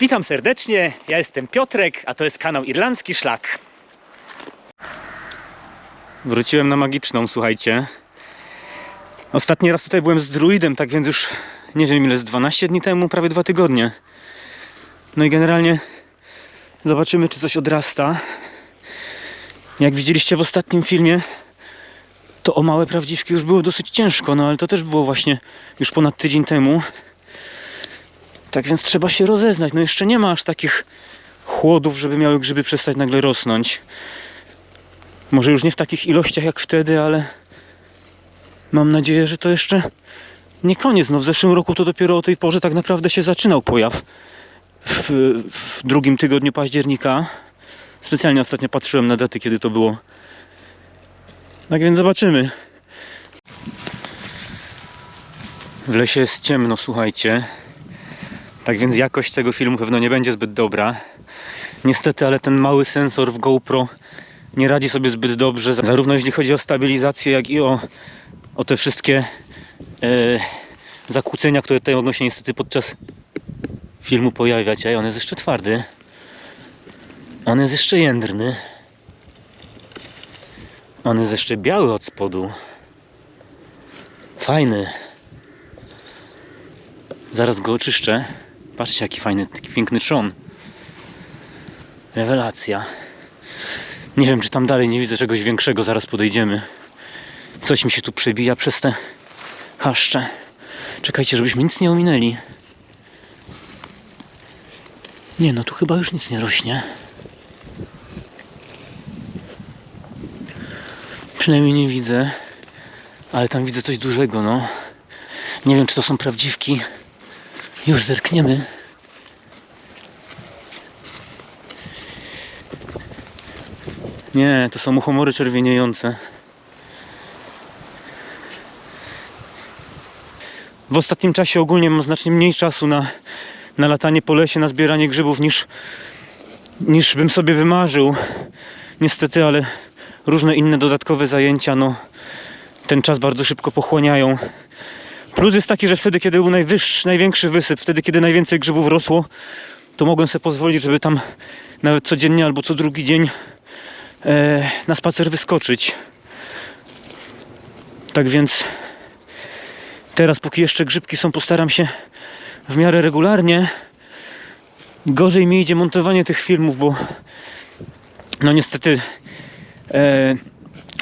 Witam serdecznie, ja jestem Piotrek, a to jest kanał Irlandzki Szlak. Wróciłem na magiczną, słuchajcie. Ostatni raz tutaj byłem z druidem, tak więc już nie wiem ile, z 12 dni temu, prawie dwa tygodnie. No i generalnie zobaczymy, czy coś odrasta. Jak widzieliście w ostatnim filmie, to o małe prawdziwki już było dosyć ciężko, no ale to też było właśnie już ponad tydzień temu. Tak więc trzeba się rozeznać. No jeszcze nie ma aż takich chłodów, żeby miały grzyby przestać nagle rosnąć. Może już nie w takich ilościach jak wtedy, ale mam nadzieję, że to jeszcze nie koniec. No w zeszłym roku to dopiero o tej porze tak naprawdę się zaczynał pojaw. W, w drugim tygodniu października. Specjalnie ostatnio patrzyłem na daty, kiedy to było. Tak więc zobaczymy. W lesie jest ciemno, słuchajcie. Tak więc jakość tego filmu pewno nie będzie zbyt dobra. Niestety, ale ten mały sensor w GoPro nie radzi sobie zbyt dobrze, zarówno jeśli chodzi o stabilizację, jak i o, o te wszystkie e, zakłócenia, które tutaj mogą się niestety podczas filmu pojawiać. Ej, on jest jeszcze twardy. On jest jeszcze jędrny. On jest jeszcze biały od spodu. Fajny. Zaraz go oczyszczę. Patrzcie, jaki fajny, taki piękny trzon. Rewelacja. Nie wiem, czy tam dalej nie widzę czegoś większego. Zaraz podejdziemy. Coś mi się tu przebija przez te haszcze. Czekajcie, żebyśmy nic nie ominęli. Nie, no tu chyba już nic nie rośnie. Przynajmniej nie widzę. Ale tam widzę coś dużego, no. Nie wiem, czy to są prawdziwki. Już zerkniemy. Nie, to są muchomory czerwieniejące. W ostatnim czasie ogólnie mam znacznie mniej czasu na, na latanie po lesie, na zbieranie grzybów niż, niż bym sobie wymarzył. Niestety, ale różne inne dodatkowe zajęcia, no ten czas bardzo szybko pochłaniają. Plus jest taki, że wtedy, kiedy był najwyższy, największy wysyp, wtedy, kiedy najwięcej grzybów rosło, to mogłem sobie pozwolić, żeby tam nawet codziennie albo co drugi dzień e, na spacer wyskoczyć. Tak więc teraz, póki jeszcze grzybki są, postaram się w miarę regularnie. Gorzej mi idzie montowanie tych filmów, bo no niestety e,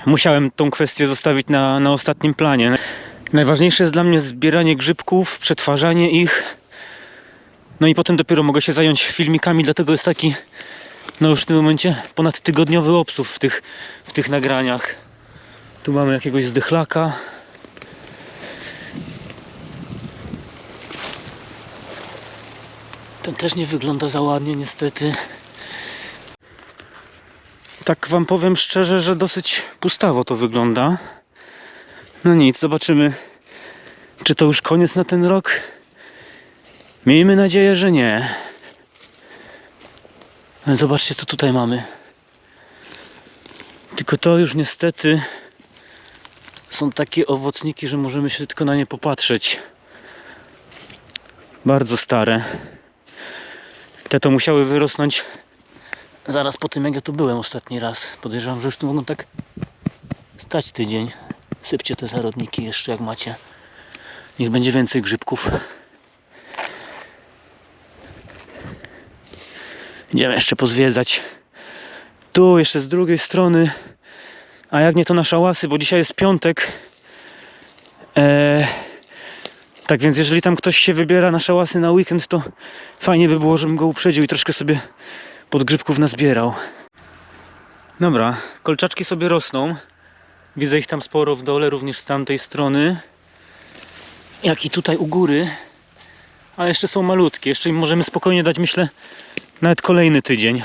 musiałem tą kwestię zostawić na, na ostatnim planie. Najważniejsze jest dla mnie zbieranie grzybków, przetwarzanie ich. No i potem dopiero mogę się zająć filmikami, dlatego jest taki, no już w tym momencie ponad tygodniowy obsów w tych, w tych nagraniach. Tu mamy jakiegoś zdychlaka. Ten też nie wygląda za ładnie niestety. Tak wam powiem szczerze, że dosyć pustawo to wygląda. No nic, zobaczymy, czy to już koniec na ten rok. Miejmy nadzieję, że nie. Zobaczcie, co tutaj mamy. Tylko to już niestety są takie owocniki, że możemy się tylko na nie popatrzeć. Bardzo stare. Te to musiały wyrosnąć zaraz po tym, jak ja tu byłem ostatni raz. Podejrzewam, że już tu mogą tak stać tydzień. Sypcie te zarodniki jeszcze jak macie. Niech będzie więcej grzybków. Idziemy jeszcze pozwiedzać. Tu jeszcze z drugiej strony. A jak nie to na szałasy, bo dzisiaj jest piątek. Eee, tak więc jeżeli tam ktoś się wybiera na szałasy na weekend, to fajnie by było, żebym go uprzedził i troszkę sobie podgrzybków nazbierał. Dobra, kolczaczki sobie rosną. Widzę ich tam sporo w dole, również z tamtej strony. Jak i tutaj u góry. Ale jeszcze są malutkie. Jeszcze im możemy spokojnie dać, myślę, nawet kolejny tydzień.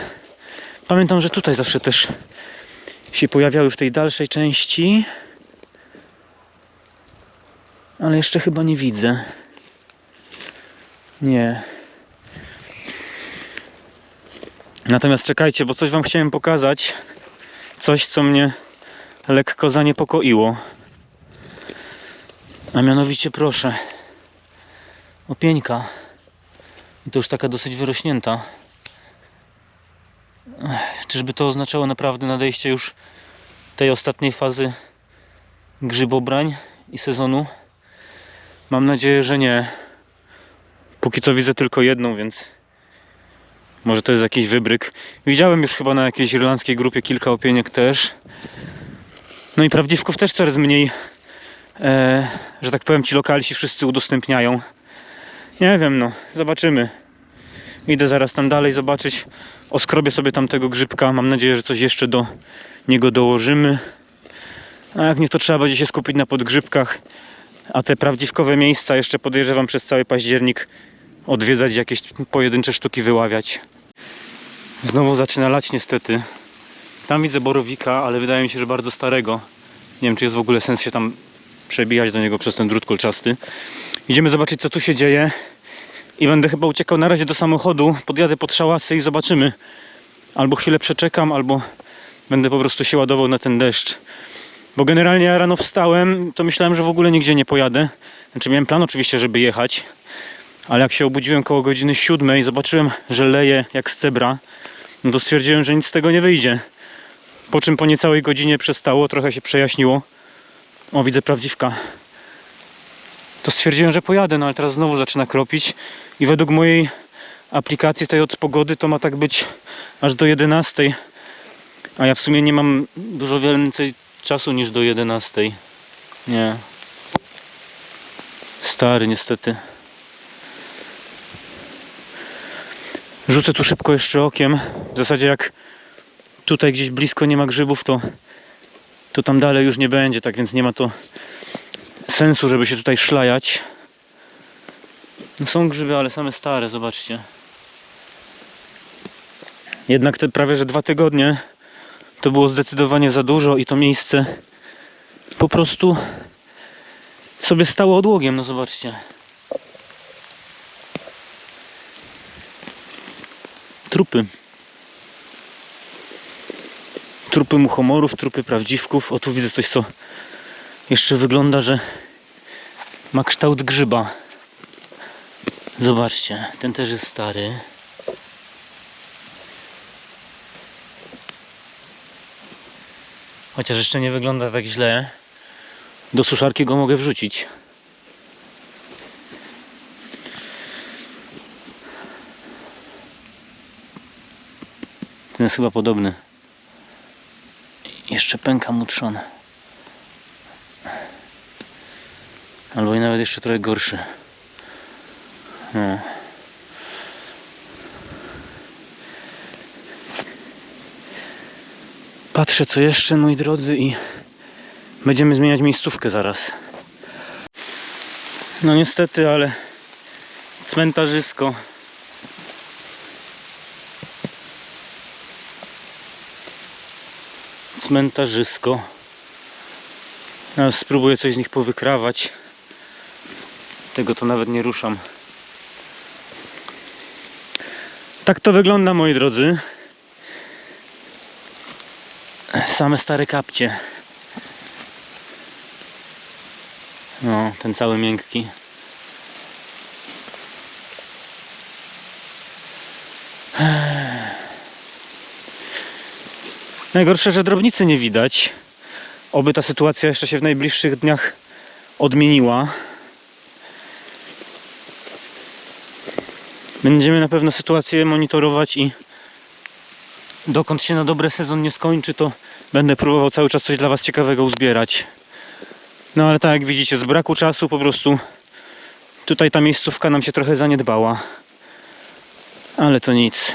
Pamiętam, że tutaj zawsze też się pojawiały w tej dalszej części. Ale jeszcze chyba nie widzę. Nie. Natomiast czekajcie, bo coś wam chciałem pokazać. Coś, co mnie lekko zaniepokoiło. A mianowicie proszę. Opieńka. I to już taka dosyć wyrośnięta. Czyżby to oznaczało naprawdę nadejście już tej ostatniej fazy grzybobrań i sezonu? Mam nadzieję, że nie. Póki co widzę tylko jedną, więc może to jest jakiś wybryk. Widziałem już chyba na jakiejś irlandzkiej grupie kilka opieniek też. No i prawdziwków też coraz mniej, e, że tak powiem, ci lokalsi wszyscy udostępniają. Nie wiem, no, zobaczymy. Idę zaraz tam dalej zobaczyć. Oskrobię sobie tam tego grzybka. Mam nadzieję, że coś jeszcze do niego dołożymy. A jak nie, to trzeba będzie się skupić na podgrzybkach. A te prawdziwkowe miejsca jeszcze podejrzewam przez cały październik odwiedzać, jakieś pojedyncze sztuki wyławiać. Znowu zaczyna lać niestety. Tam widzę borowika, ale wydaje mi się, że bardzo starego. Nie wiem, czy jest w ogóle sens się tam przebijać do niego przez ten drut kolczasty. Idziemy zobaczyć, co tu się dzieje. I będę chyba uciekał na razie do samochodu. Podjadę pod szałasy i zobaczymy. Albo chwilę przeczekam, albo będę po prostu się ładował na ten deszcz. Bo generalnie ja rano wstałem, to myślałem, że w ogóle nigdzie nie pojadę. Znaczy miałem plan oczywiście, żeby jechać. Ale jak się obudziłem koło godziny siódmej, zobaczyłem, że leje jak z cebra, no to stwierdziłem, że nic z tego nie wyjdzie. Po czym po niecałej godzinie przestało, trochę się przejaśniło. O, widzę prawdziwka. To stwierdziłem, że pojadę, no ale teraz znowu zaczyna kropić. I według mojej aplikacji tej od pogody to ma tak być aż do 11. A ja w sumie nie mam dużo więcej czasu niż do 11. Nie. Stary, niestety. Rzucę tu szybko jeszcze okiem. W zasadzie jak tutaj gdzieś blisko nie ma grzybów, to, to tam dalej już nie będzie, tak więc nie ma to sensu, żeby się tutaj szlajać. No są grzyby, ale same stare, zobaczcie. Jednak te prawie że dwa tygodnie to było zdecydowanie za dużo i to miejsce po prostu sobie stało odłogiem, no zobaczcie. Trupy. Trupy muchomorów, trupy prawdziwków. O tu widzę coś, co jeszcze wygląda, że ma kształt grzyba. Zobaczcie, ten też jest stary. Chociaż jeszcze nie wygląda tak źle. Do suszarki go mogę wrzucić. Ten jest chyba podobny. Jeszcze pęka mu trzon. Albo i nawet jeszcze trochę gorszy. No. Patrzę co jeszcze, moi drodzy, i będziemy zmieniać miejscówkę zaraz. No niestety, ale cmentarzysko. Cmentarzysko. Teraz spróbuję coś z nich powykrawać. Tego to nawet nie ruszam. Tak to wygląda, moi drodzy. Same stare kapcie. No, ten cały miękki. Najgorsze, że drobnicy nie widać. Oby ta sytuacja jeszcze się w najbliższych dniach odmieniła. Będziemy na pewno sytuację monitorować i dokąd się na dobre sezon nie skończy, to będę próbował cały czas coś dla Was ciekawego uzbierać. No ale tak jak widzicie, z braku czasu po prostu tutaj ta miejscówka nam się trochę zaniedbała. Ale to nic.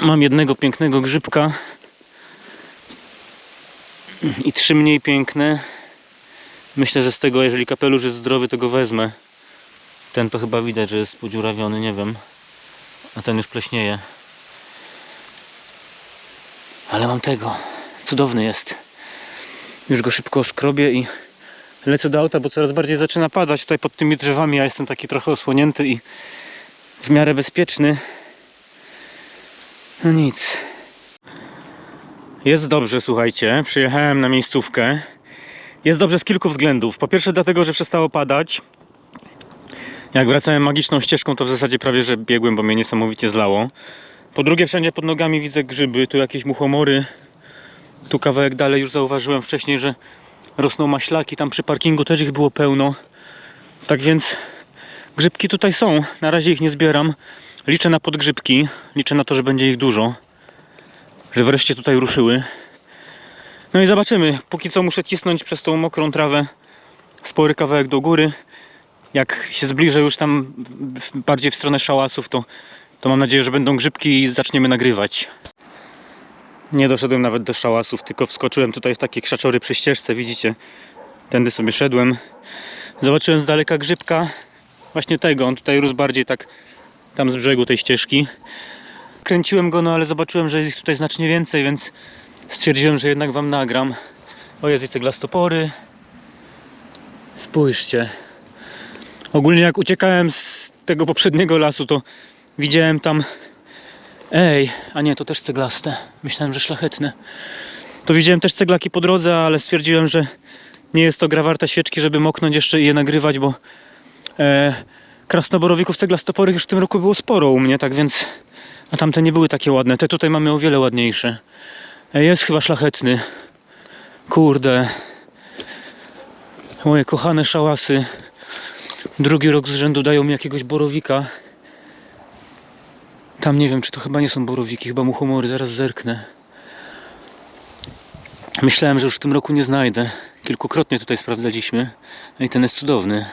Mam jednego pięknego grzybka i trzy mniej piękne. Myślę, że z tego, jeżeli kapelusz jest zdrowy, to go wezmę. Ten to chyba widać, że jest podziurawiony, nie wiem. A ten już pleśnieje. Ale mam tego. Cudowny jest. Już go szybko skrobię i lecę do auta, bo coraz bardziej zaczyna padać tutaj pod tymi drzewami. Ja jestem taki trochę osłonięty i w miarę bezpieczny. No nic. Jest dobrze, słuchajcie. Przyjechałem na miejscówkę. Jest dobrze z kilku względów. Po pierwsze dlatego, że przestało padać. Jak wracałem magiczną ścieżką, to w zasadzie prawie że biegłem, bo mnie niesamowicie zlało. Po drugie, wszędzie pod nogami widzę grzyby, tu jakieś muchomory. Tu kawałek dalej już zauważyłem wcześniej, że rosną maślaki, tam przy parkingu też ich było pełno. Tak więc grzybki tutaj są. Na razie ich nie zbieram. Liczę na podgrzybki, liczę na to, że będzie ich dużo. Że wreszcie tutaj ruszyły. No i zobaczymy. Póki co muszę cisnąć przez tą mokrą trawę spory kawałek do góry. Jak się zbliżę już tam bardziej w stronę szałasów, to, to mam nadzieję, że będą grzybki i zaczniemy nagrywać. Nie doszedłem nawet do szałasów, tylko wskoczyłem tutaj w takie krzaczory przy ścieżce, widzicie? Tędy sobie szedłem. Zobaczyłem z daleka grzybka, właśnie tego, on tutaj rósł bardziej tak tam z brzegu tej ścieżki. Kręciłem go, no ale zobaczyłem, że jest ich tutaj znacznie więcej, więc stwierdziłem, że jednak wam nagram. O, jest ceglastopory. Spójrzcie. Ogólnie jak uciekałem z tego poprzedniego lasu, to widziałem tam... Ej, a nie, to też ceglaste. Myślałem, że szlachetne. To widziałem też ceglaki po drodze, ale stwierdziłem, że nie jest to gra warta świeczki, żeby moknąć jeszcze i je nagrywać, bo e, krasnoborowików ceglastoporych już w tym roku było sporo u mnie, tak więc... A tamte nie były takie ładne. Te tutaj mamy o wiele ładniejsze. Ej, jest chyba szlachetny. Kurde. Moje kochane szałasy. Drugi rok z rzędu dają mi jakiegoś borowika. Tam nie wiem, czy to chyba nie są borowiki, chyba muchomory, zaraz zerknę. Myślałem, że już w tym roku nie znajdę. Kilkukrotnie tutaj sprawdzaliśmy. No i ten jest cudowny.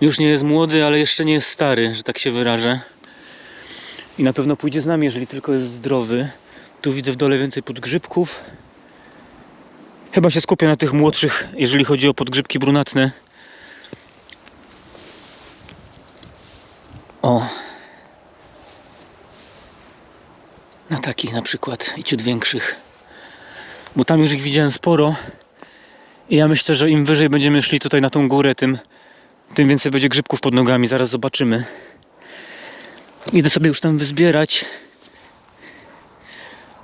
Już nie jest młody, ale jeszcze nie jest stary, że tak się wyrażę. I na pewno pójdzie z nami, jeżeli tylko jest zdrowy. Tu widzę w dole więcej podgrzybków. Chyba się skupię na tych młodszych, jeżeli chodzi o podgrzybki brunatne. O. Na takich na przykład i ciut większych. Bo tam już ich widziałem sporo. I ja myślę, że im wyżej będziemy szli tutaj na tą górę, tym, tym więcej będzie grzybków pod nogami. Zaraz zobaczymy. Idę sobie już tam wyzbierać.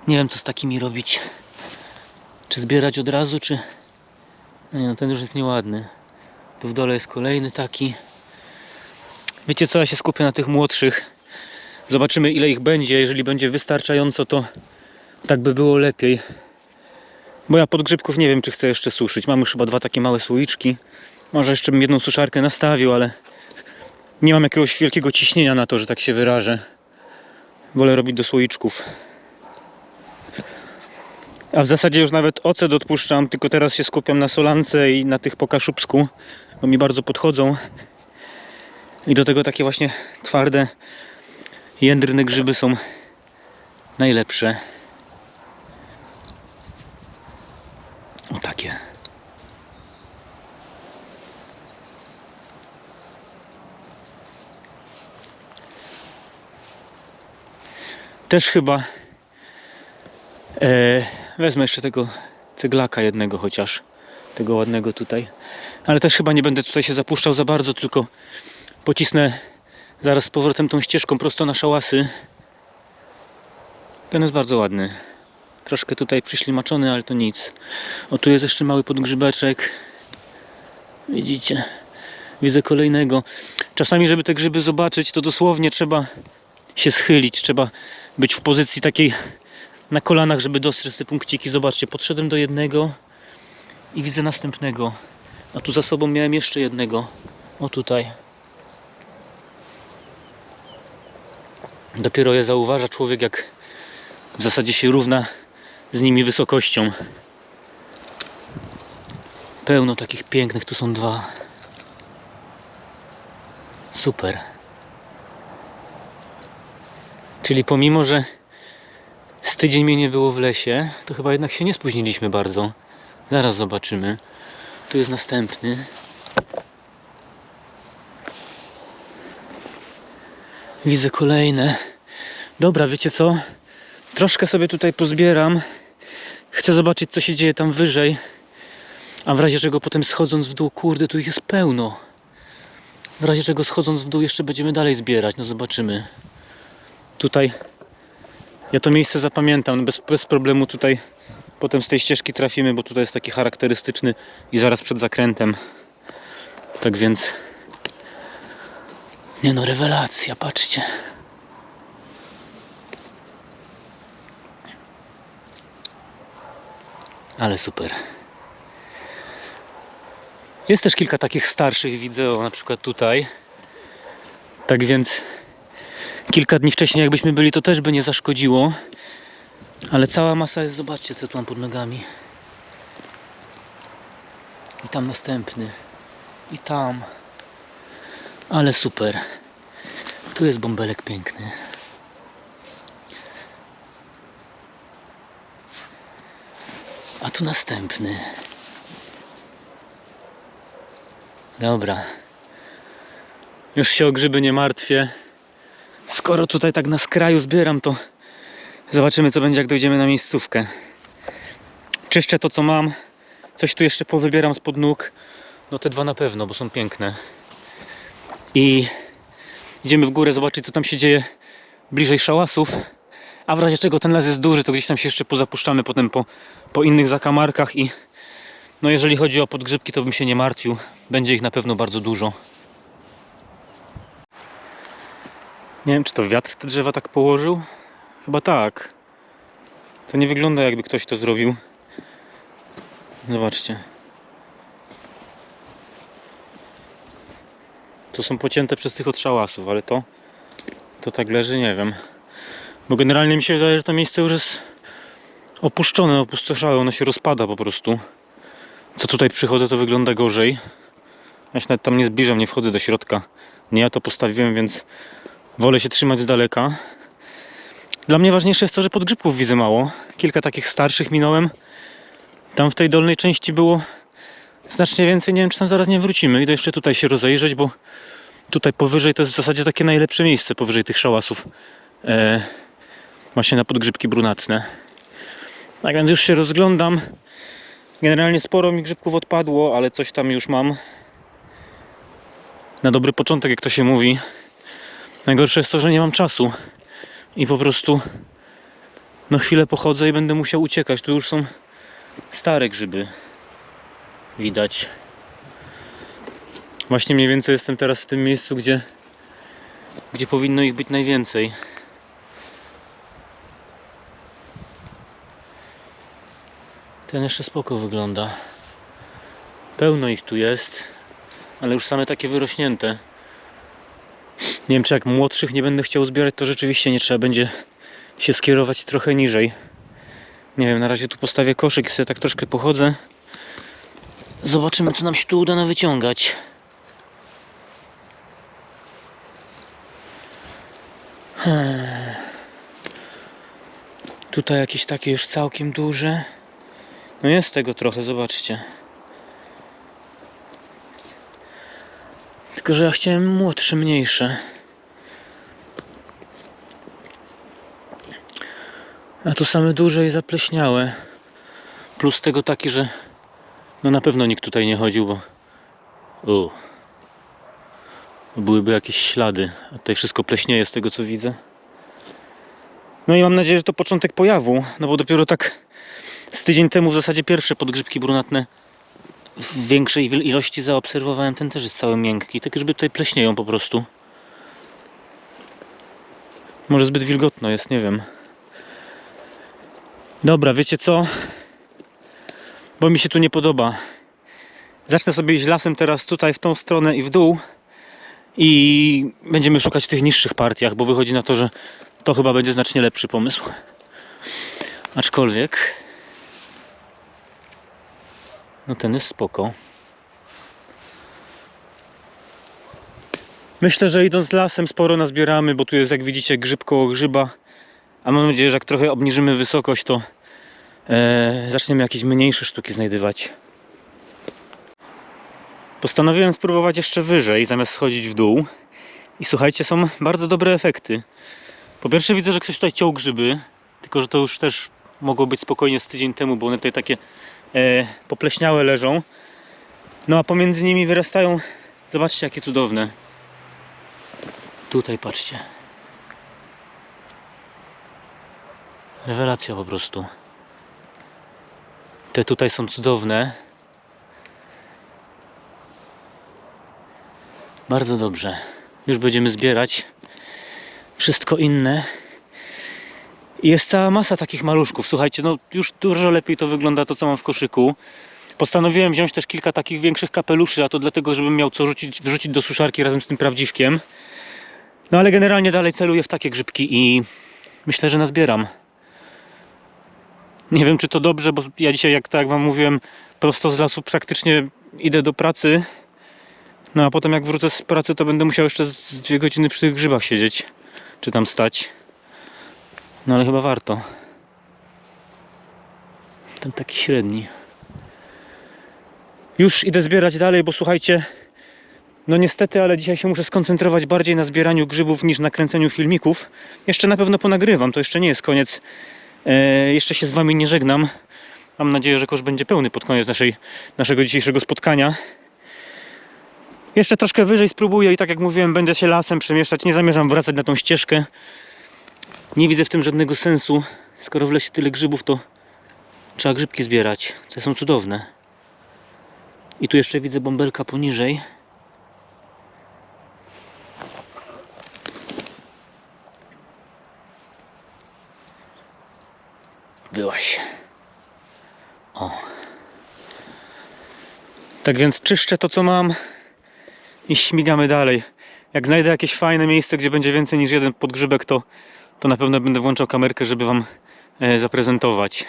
Nie wiem co z takimi robić. Czy zbierać od razu, czy... No nie no, ten już jest nieładny. Tu w dole jest kolejny taki. Wiecie co, ja się skupię na tych młodszych. Zobaczymy ile ich będzie. Jeżeli będzie wystarczająco, to tak by było lepiej. Bo ja podgrzybków nie wiem, czy chcę jeszcze suszyć. Mam już chyba dwa takie małe słoiczki. Może jeszcze bym jedną suszarkę nastawił, ale nie mam jakiegoś wielkiego ciśnienia na to, że tak się wyrażę. Wolę robić do słoiczków. A w zasadzie już nawet ocet odpuszczam, tylko teraz się skupiam na solance i na tych po kaszubsku, bo mi bardzo podchodzą. I do tego takie właśnie twarde, jędrne grzyby są najlepsze. O takie. Też chyba e, wezmę jeszcze tego ceglaka jednego chociaż. Tego ładnego tutaj. Ale też chyba nie będę tutaj się zapuszczał za bardzo, tylko pocisnę zaraz z powrotem tą ścieżką prosto na szałasy. Ten jest bardzo ładny. Troszkę tutaj przyślimaczony, ale to nic. O, tu jest jeszcze mały podgrzybeczek. Widzicie? Widzę kolejnego. Czasami, żeby te grzyby zobaczyć, to dosłownie trzeba się schylić. Trzeba być w pozycji takiej na kolanach, żeby dostrzec te punkciki. Zobaczcie, podszedłem do jednego i widzę następnego. A tu za sobą miałem jeszcze jednego. O tutaj. Dopiero je zauważa człowiek, jak w zasadzie się równa z nimi wysokością. Pełno takich pięknych, tu są dwa. Super. Czyli pomimo, że z tydzień mnie nie było w lesie, to chyba jednak się nie spóźniliśmy bardzo. Zaraz zobaczymy. Tu jest następny. Widzę kolejne. Dobra, wiecie co? Troszkę sobie tutaj pozbieram. Chcę zobaczyć, co się dzieje tam wyżej. A w razie czego potem schodząc w dół, kurde, tu ich jest pełno. W razie czego schodząc w dół jeszcze będziemy dalej zbierać. No zobaczymy. Tutaj ja to miejsce zapamiętam. Bez, bez problemu tutaj potem z tej ścieżki trafimy, bo tutaj jest taki charakterystyczny i zaraz przed zakrętem. Tak więc Nie no, rewelacja, patrzcie. Ale super. Jest też kilka takich starszych wideo, na przykład tutaj. Tak więc kilka dni wcześniej jakbyśmy byli, to też by nie zaszkodziło. Ale cała masa jest, zobaczcie co tu mam pod nogami. I tam następny. I tam. Ale super. Tu jest bąbelek piękny. A tu następny. Dobra. Już się o grzyby nie martwię. Skoro tutaj tak na skraju zbieram, to zobaczymy co będzie jak dojdziemy na miejscówkę. Czyszczę to co mam. Coś tu jeszcze powybieram spod nóg. No te dwa na pewno, bo są piękne. I idziemy w górę zobaczyć co tam się dzieje bliżej szałasów. A w razie czego ten las jest duży, to gdzieś tam się jeszcze pozapuszczamy potem po, po innych zakamarkach i no jeżeli chodzi o podgrzybki, to bym się nie martwił. Będzie ich na pewno bardzo dużo. Nie wiem, czy to wiatr te drzewa tak położył? Chyba tak. To nie wygląda jakby ktoś to zrobił. Zobaczcie. To są pocięte przez tych od szałasów, ale to to tak leży, nie wiem. Bo generalnie mi się wydaje, że to miejsce już jest opuszczone, opustoszałe, ono się rozpada po prostu. Co tutaj przychodzę, to wygląda gorzej. Ja się nawet tam nie zbliżam, nie wchodzę do środka. Nie ja to postawiłem, więc wolę się trzymać z daleka. Dla mnie ważniejsze jest to, że podgrzybków widzę mało. Kilka takich starszych minąłem. Tam w tej dolnej części było znacznie więcej. Nie wiem, czy tam zaraz nie wrócimy. Idę jeszcze tutaj się rozejrzeć, bo tutaj powyżej to jest w zasadzie takie najlepsze miejsce, powyżej tych szałasów. E, właśnie na podgrzybki brunatne. Tak więc już się rozglądam. Generalnie sporo mi grzybków odpadło, ale coś tam już mam. Na dobry początek, jak to się mówi. Najgorsze jest to, że nie mam czasu. I po prostu no chwilę pochodzę i będę musiał uciekać. Tu już są stare grzyby. Widać. Właśnie mniej więcej jestem teraz w tym miejscu, gdzie, gdzie powinno ich być najwięcej. Ten jeszcze spoko wygląda. Pełno ich tu jest, ale już same takie wyrośnięte. Nie wiem, czy jak młodszych nie będę chciał zbierać, to rzeczywiście nie trzeba będzie się skierować trochę niżej. Nie wiem, na razie tu postawię koszyk i sobie tak troszkę pochodzę. Zobaczymy, co nam się tu uda na wyciągać. Tutaj jakieś takie już całkiem duże. No jest tego trochę, zobaczcie. Tylko, że ja chciałem młodsze, mniejsze. A tu same duże i zapleśniałe. Plus tego taki, że no na pewno nikt tutaj nie chodził, bo u, byłyby jakieś ślady. A tutaj wszystko pleśnieje z tego co widzę. No i mam nadzieję, że to początek pojawu, no bo dopiero tak z tydzień temu w zasadzie pierwsze podgrzybki brunatne w większej ilości zaobserwowałem. Ten też jest cały miękki. Te grzyby tutaj pleśnieją po prostu. Może zbyt wilgotno jest, nie wiem. Dobra, wiecie co? Bo mi się tu nie podoba. Zacznę sobie iść lasem teraz tutaj w tą stronę i w dół. I będziemy szukać w tych niższych partiach, bo wychodzi na to, że to chyba będzie znacznie lepszy pomysł. Aczkolwiek no ten jest spoko. Myślę, że idąc lasem sporo nazbieramy, bo tu jest jak widzicie grzyb koło grzyba. A mam nadzieję, że jak trochę obniżymy wysokość, to e, zaczniemy jakieś mniejsze sztuki znajdywać. Postanowiłem spróbować jeszcze wyżej, zamiast schodzić w dół. I słuchajcie, są bardzo dobre efekty. Po pierwsze widzę, że ktoś tutaj ciął grzyby, tylko że to już też mogło być spokojnie z tydzień temu, bo one tutaj takie popleśniałe leżą. No a pomiędzy nimi wyrastają, zobaczcie jakie cudowne. Tutaj patrzcie. Rewelacja po prostu. Te tutaj są cudowne. Bardzo dobrze. już będziemy zbierać wszystko inne. Jest cała masa takich maluszków. Słuchajcie, no już dużo lepiej to wygląda to, co mam w koszyku. Postanowiłem wziąć też kilka takich większych kapeluszy, a to dlatego, żebym miał co rzucić, wrzucić do suszarki razem z tym prawdziwkiem. No ale generalnie dalej celuję w takie grzybki i myślę, że nazbieram. Nie wiem, czy to dobrze, bo ja dzisiaj, jak tak wam mówiłem, prosto z lasu praktycznie idę do pracy. No a potem jak wrócę z pracy, to będę musiał jeszcze z dwie godziny przy tych grzybach siedzieć, czy tam stać. No ale chyba warto. Ten taki średni. Już idę zbierać dalej, bo słuchajcie, no niestety, ale dzisiaj się muszę skoncentrować bardziej na zbieraniu grzybów niż na kręceniu filmików. Jeszcze na pewno ponagrywam, to jeszcze nie jest koniec. E, jeszcze się z wami nie żegnam. Mam nadzieję, że kosz będzie pełny pod koniec naszej, naszego dzisiejszego spotkania. Jeszcze troszkę wyżej spróbuję i tak jak mówiłem, będę się lasem przemieszczać. Nie zamierzam wracać na tą ścieżkę. Nie widzę w tym żadnego sensu. Skoro w lesie tyle grzybów, to trzeba grzybki zbierać. Te są cudowne. I tu jeszcze widzę bąbelka poniżej. Byłaś. O. Tak więc czyszczę to, co mam i śmigamy dalej. Jak znajdę jakieś fajne miejsce, gdzie będzie więcej niż jeden podgrzybek, to, to na pewno będę włączał kamerkę, żeby Wam e, zaprezentować.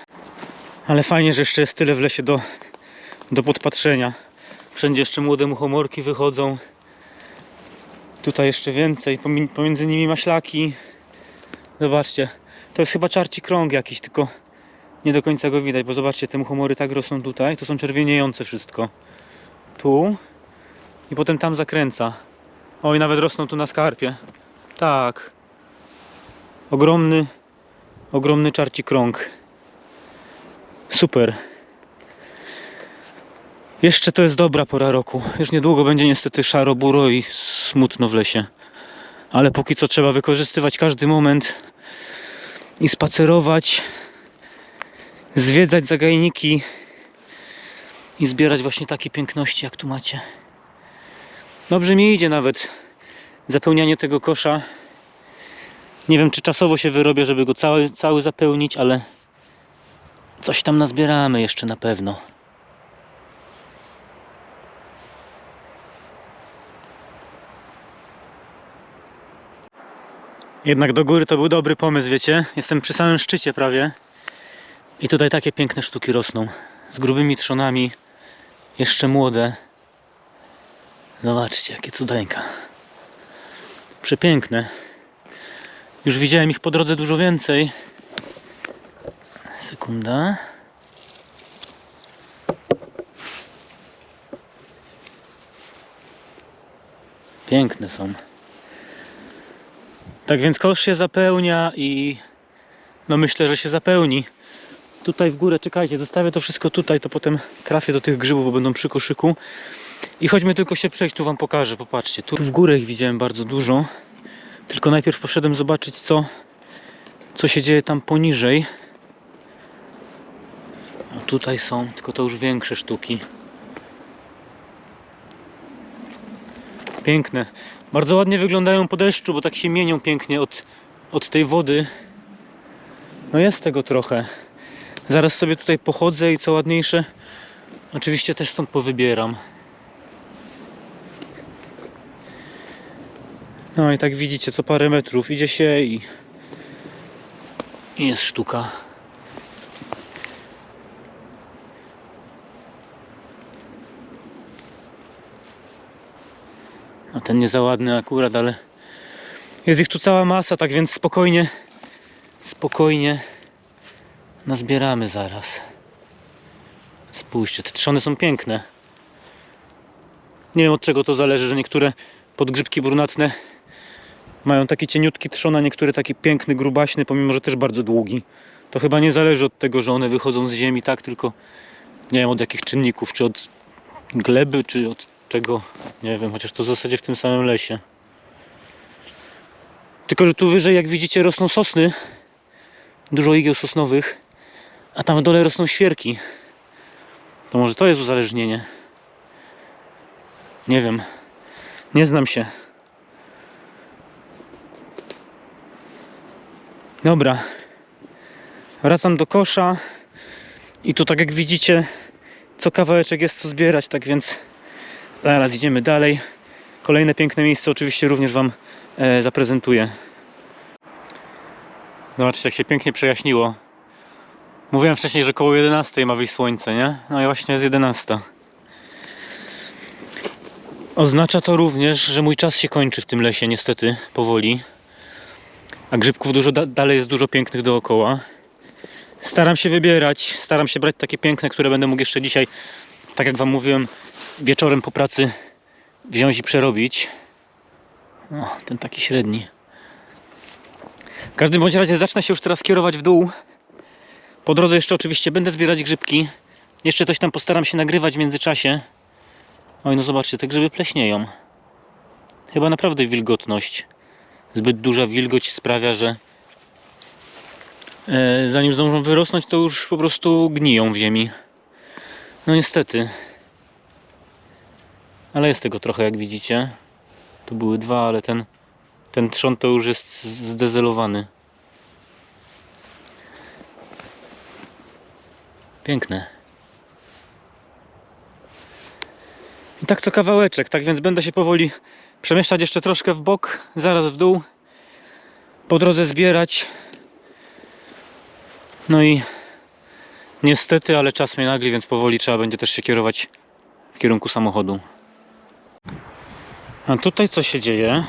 Ale fajnie, że jeszcze jest tyle w lesie do, do podpatrzenia. Wszędzie jeszcze młode muchomorki wychodzą. Tutaj jeszcze więcej, pomi- pomiędzy nimi maślaki. Zobaczcie, to jest chyba czarci krąg jakiś, tylko nie do końca go widać, bo zobaczcie, te muchomory tak rosną tutaj, to są czerwieniejące wszystko. Tu i potem tam zakręca. O, i nawet rosną tu na skarpie. Tak. Ogromny, ogromny czarci krąg. Super. Jeszcze to jest dobra pora roku. Już niedługo będzie niestety szaro, buro i smutno w lesie. Ale póki co trzeba wykorzystywać każdy moment i spacerować, zwiedzać zagajniki i zbierać właśnie takie piękności, jak tu macie. Dobrze mi idzie nawet zapełnianie tego kosza. Nie wiem, czy czasowo się wyrobię, żeby go cały, cały zapełnić, ale coś tam nazbieramy jeszcze na pewno. Jednak do góry to był dobry pomysł, wiecie? Jestem przy samym szczycie prawie. I tutaj takie piękne sztuki rosną. Z grubymi trzonami. Jeszcze młode. Zobaczcie, jakie cudeńka. Przepiękne. Już widziałem ich po drodze dużo więcej. Sekunda. Piękne są. Tak więc kosz się zapełnia i no myślę, że się zapełni. Tutaj w górę, czekajcie, zostawię to wszystko tutaj, to potem trafię do tych grzybów, bo będą przy koszyku. I chodźmy tylko się przejść, tu wam pokażę, popatrzcie. Tu w górę ich widziałem bardzo dużo. Tylko najpierw poszedłem zobaczyć, co, co się dzieje tam poniżej. A tutaj są, tylko to już większe sztuki. Piękne. Bardzo ładnie wyglądają po deszczu, bo tak się mienią pięknie od, od tej wody. No jest tego trochę. Zaraz sobie tutaj pochodzę i co ładniejsze, oczywiście też stąd powybieram. No i tak widzicie, co parę metrów idzie się i, i jest sztuka. A ten nie za ładny akurat, ale jest ich tu cała masa, tak więc spokojnie, spokojnie nazbieramy zaraz. Spójrzcie, te trzony są piękne. Nie wiem od czego to zależy, że niektóre podgrzybki brunatne mają taki cieniutki trzon, a niektóre taki piękny, grubaśny, pomimo że też bardzo długi. To chyba nie zależy od tego, że one wychodzą z ziemi, tak, tylko nie wiem od jakich czynników, czy od gleby, czy od czego, nie wiem, chociaż to w zasadzie w tym samym lesie. Tylko, że tu wyżej, jak widzicie, rosną sosny, dużo igieł sosnowych, a tam w dole rosną świerki. To może to jest uzależnienie. Nie wiem. Nie znam się. Dobra. Wracam do kosza. I tu tak jak widzicie, co kawałeczek jest co zbierać, tak więc zaraz idziemy dalej. Kolejne piękne miejsce oczywiście również Wam e, zaprezentuję. Zobaczcie, jak się pięknie przejaśniło. Mówiłem wcześniej, że koło 11 ma wyjść słońce, nie? No i właśnie jest 11. Oznacza to również, że mój czas się kończy w tym lesie, niestety, powoli. A grzybków dużo da- dalej jest dużo pięknych dookoła. Staram się wybierać, staram się brać takie piękne, które będę mógł jeszcze dzisiaj, tak jak Wam mówiłem, wieczorem po pracy wziąć i przerobić. O, ten taki średni. W każdym bądź razie zacznę się już teraz kierować w dół. Po drodze jeszcze oczywiście będę zbierać grzybki. Jeszcze coś tam postaram się nagrywać w międzyczasie. Oj, no zobaczcie, te grzyby pleśnieją. Chyba naprawdę wilgotność. Zbyt duża wilgoć sprawia, że e, zanim zdążą wyrosnąć, to już po prostu gniją w ziemi. No niestety. Ale jest tego trochę, jak widzicie. Tu były dwa, ale ten, ten trzon to już jest zdezelowany. Piękne. I tak co kawałeczek, tak więc będę się powoli przemieszczać jeszcze troszkę w bok, zaraz w dół. Po drodze zbierać. No i niestety, ale czas mnie nagli, więc powoli trzeba będzie też się kierować w kierunku samochodu. A tutaj co się dzieje?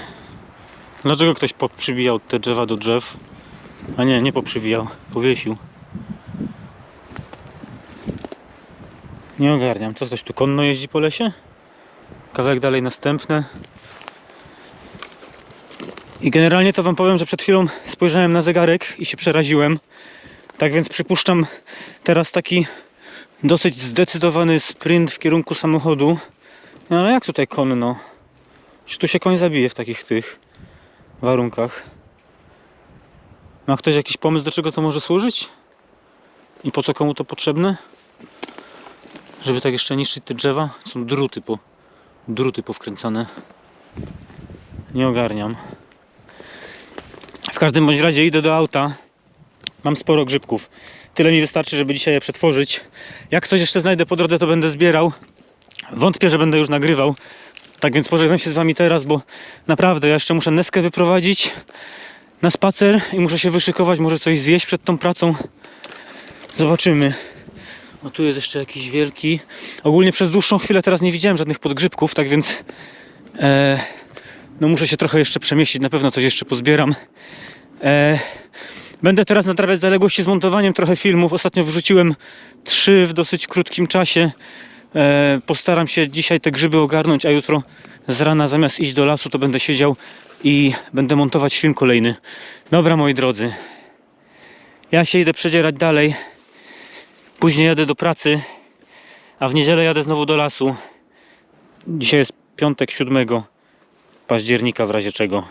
Dlaczego ktoś poprzybijał te drzewa do drzew? A nie, nie poprzywijał, powiesił. Nie ogarniam. Co ktoś tu konno jeździ po lesie? Kawałek dalej następne. I generalnie to wam powiem, że przed chwilą spojrzałem na zegarek i się przeraziłem. Tak więc przypuszczam teraz taki dosyć zdecydowany sprint w kierunku samochodu. No ale jak tutaj konno? Czy tu się koń zabije w takich tych warunkach? Ma ktoś jakiś pomysł, do czego to może służyć? I po co komu to potrzebne? Żeby tak jeszcze niszczyć te drzewa? Są druty po, druty powkręcane. Nie ogarniam. W każdym bądź razie idę do auta. Mam sporo grzybków. Tyle mi wystarczy, żeby dzisiaj je przetworzyć. Jak coś jeszcze znajdę po drodze, to będę zbierał. Wątpię, że będę już nagrywał. Tak więc pożegnam się z wami teraz, bo naprawdę ja jeszcze muszę Neskę wyprowadzić na spacer i muszę się wyszykować, może coś zjeść przed tą pracą. Zobaczymy. O tu jest jeszcze jakiś wielki. Ogólnie przez dłuższą chwilę teraz nie widziałem żadnych podgrzybków, tak więc e, no muszę się trochę jeszcze przemieścić, na pewno coś jeszcze pozbieram. E, będę teraz nadrabiać zaległości z montowaniem trochę filmów. Ostatnio wrzuciłem trzy w dosyć krótkim czasie. E, postaram się dzisiaj te grzyby ogarnąć, a jutro z rana zamiast iść do lasu, to będę siedział i będę montować film kolejny. Dobra, moi drodzy. Ja się idę przedzierać dalej. Później jadę do pracy, a w niedzielę jadę znowu do lasu. Dzisiaj jest piątek 7 października, w razie czego.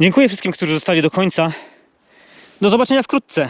Dziękuję wszystkim, którzy zostali do końca. Do zobaczenia wkrótce.